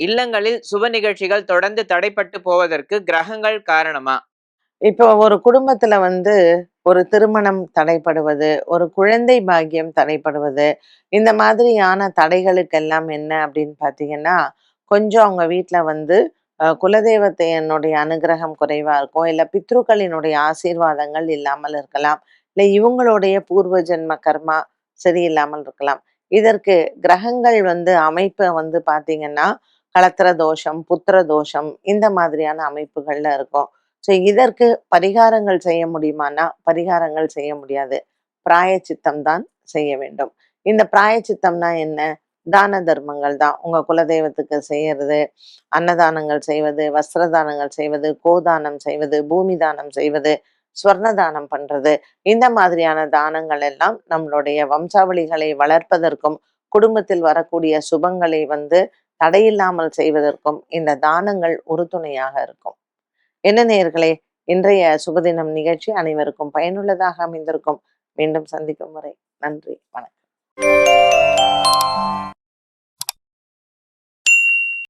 இல்லங்களில் சுப நிகழ்ச்சிகள் தொடர்ந்து தடைப்பட்டு போவதற்கு கிரகங்கள் காரணமா? இப்போ ஒரு குடும்பத்துல வந்து ஒரு திருமணம் தடைப்படுவது ஒரு குழந்தை பாக்கியம் தடைப்படுவது இந்த மாதிரியான தடைகளுக்கெல்லாம் என்ன அப்படின்னு பார்த்தீங்கன்னா கொஞ்சம் அவங்க வீட்ல வந்து குலதெய்வத்தையனுடைய அனுகிரகம் குறைவா இருக்கும் இல்ல பித்ருக்களினுடைய ஆசீர்வாதங்கள் இல்லாமல் இருக்கலாம் இல்ல இவங்களுடைய பூர்வ ஜென்ம கர்மா சரியில்லாமல் இருக்கலாம். இதற்கு கிரகங்கள் வந்து அமைப்பை வந்து பார்த்தீங்கன்னா களத்திர தோஷம் புத்திர தோஷம் இந்த மாதிரியான அமைப்புகள்ல இருக்கும். ஸோ இதற்கு பரிகாரங்கள் செய்ய முடியுமானா பரிகாரங்கள் செய்ய முடியாது. பிராயச்சித்தம் தான் செய்ய வேண்டும். இந்த பிராயச்சித்தம்னா என்ன? தான தர்மங்கள் தான். உங்க குலதெய்வத்துக்கு செய்யறது அன்னதானங்கள் செய்வது வஸ்திர தானங்கள் செய்வது கோதானம் செய்வது பூமி தானம் செய்வது ஸ்வர்ண தானம் பண்றது. இந்த மாதிரியான தானங்கள் எல்லாம் நம்மளுடைய வம்சாவளிகளை வளர்ப்பதற்கும் குடும்பத்தில் வரக்கூடிய சுபங்களை வந்து தடையில்லாமல் செய்வதற்கும் இந்த தானங்கள் உறுதுணையாக இருக்கும். என்ன நேயர்களே இன்றைய சுபதினம் நிகழ்ச்சி அனைவருக்கும் பயனுள்ளதாக அமைந்திருக்கும். மீண்டும் சந்திக்கும் வரை நன்றி வணக்கம்.